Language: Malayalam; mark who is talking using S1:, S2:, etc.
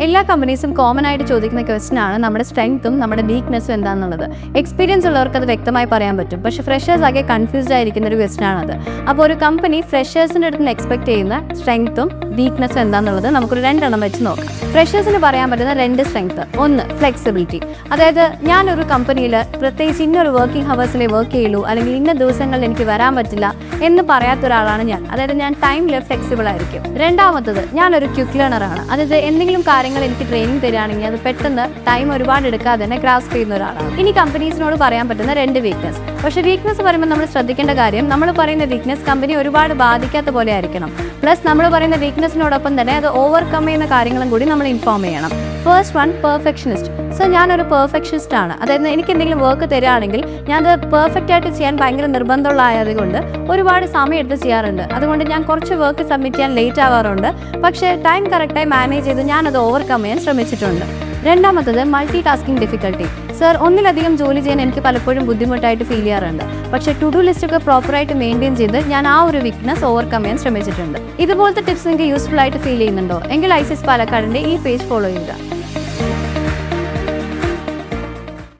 S1: എല്ലാ കമ്പനീസും കോമൺ ആയിട്ട് ചോദിക്കുന്ന ക്വസ്റ്റൻ ആണ് നമ്മുടെ സ്ട്രെങ്ത്തും നമ്മുടെ വീക്ക്നെസ്സും എന്താണെന്നുള്ളത്. എക്സ്പീരിയൻസ് ഉള്ളവർക്ക് അത് വ്യക്തമായി പറയാൻ പറ്റും. പക്ഷേ ഫ്രഷേഴ്സ് ആകെ കൺഫ്യൂസ്ഡ് ആയിരിക്കുന്ന ഒരു ക്വസ്റ്റൻ ആണത്. അപ്പോൾ ഒരു കമ്പനി ഫ്രഷേഴ്സിന്റെ അടുത്ത് നിന്ന് എക്സ്പെക്ട് ചെയ്യുന്ന സ്ട്രെങ്ത്തും വീക്ക്നെസ്സും എന്താണെന്നുള്ളത് നമുക്കൊരു രണ്ടെണ്ണം വെച്ച് നോക്കാം. ഫ്രഷേഴ്സിന് പറയാൻ പറ്റുന്ന രണ്ട് സ്ട്രെങ്ത് ഒന്ന് ഫ്ലെക്സിബിലിറ്റി അതായത് ഞാനൊരു കമ്പനിയിൽ പ്രത്യേകിച്ച് ഇന്നൊരു വർക്കിംഗ് ഹവേഴ്സിലെ വർക്ക് ചെയ്യുള്ളൂ അല്ലെങ്കിൽ ഇന്ന ദിവസങ്ങളിൽ എനിക്ക് വരാൻ പറ്റില്ല എന്ന് പറയാത്ത ഒരാളാണ് ഞാൻ. അതായത് ഞാൻ ടൈമിൽ ഫ്ലെക്സിബിൾ ആയിരിക്കും. രണ്ടാമത്തത് ഞാനൊരു ക്യുക്ക് ലേണറാണ് അതായത് എന്തെങ്കിലും കാര്യങ്ങൾ എനിക്ക് ട്രെയിനിങ് തരികയാണെങ്കിൽ അത് പെട്ടെന്ന് ടൈം ഒരുപാട് എടുക്കാതെ തന്നെ ഗ്രാസ്പ് ചെയ്യുന്ന ഒരാളാണ്. ഇനി കമ്പനീസിനോട് പറയാൻ പറ്റുന്ന രണ്ട് വീക്ക്നസ് പക്ഷേ വീക്ക്നസ് പറയുമ്പോൾ നമ്മൾ ശ്രദ്ധിക്കേണ്ട കാര്യം നമ്മൾ പറയുന്ന വീക്ക്നസ് കമ്പനി ഒരുപാട് ബാധിക്കാത്ത പോലെ ആയിരിക്കണം. പ്ലസ് നമ്മൾ പറയുന്ന വീക്ക്നസിനോടൊപ്പം തന്നെ അത് ഓവർകം ചെയ്യുന്ന കാര്യങ്ങളും കൂടി നമ്മൾ ഇൻഫോം ചെയ്യണം. ഫസ്റ്റ് വൺ പെർഫെക്ഷനിസ്റ്റ് സോ ഞാനൊരു പെർഫെക്ഷനിസ്റ്റ് ആണ് അതായത് എനിക്ക് എന്തെങ്കിലും വർക്ക് തരികയാണെങ്കിൽ അത് പെർഫെക്റ്റ് ആയിട്ട് ചെയ്യാൻ ഭയങ്കര നിർബന്ധമുള്ള ആയതുകൊണ്ട് ഒരുപാട് സമയം എടുത്ത് ചെയ്യാറുണ്ട്. അതുകൊണ്ട് ഞാൻ കുറച്ച് വർക്ക് സബ്മിറ്റ് ചെയ്യാൻ ലേറ്റ് ആവാറുണ്ട്. പക്ഷേ ടൈം കറക്റ്റായി മാനേജ് ചെയ്ത് ഞാനത് ഓവർകം ചെയ്യാൻ ശ്രമിച്ചിട്ടുണ്ട്. രണ്ടാമത്തത് മൾട്ടി ടാസ്കിംഗ് ഡിഫിക്കൽട്ടി സർ ഒന്നിലധികം ജോലി ചെയ്യാൻ എനിക്ക് പലപ്പോഴും ബുദ്ധിമുട്ടായിട്ട് ഫീൽ ചെയ്യാറുണ്ട്. പക്ഷേ ടു ഡു ലിസ്റ്റ് ഒക്കെ പ്രോപ്പറായിട്ട് മെയിന്റെയിൻ ചെയ്ത് ഞാൻ ആ ഒരു വീക്ക്നെസ് ഓവർകം ചെയ്യാൻ ശ്രമിച്ചിട്ടുണ്ട്. ഇതുപോലത്തെ ടിപ്സ് നിങ്ങൾക്ക് യൂസ്ഫുൾ ആയിട്ട് ഫീൽ ചെയ്യുന്നുണ്ടോ? എങ്കിൽ ഐസിസ് പാലക്കാടിന്റെ ഈ പേജ് ഫോളോ ചെയ്യുക.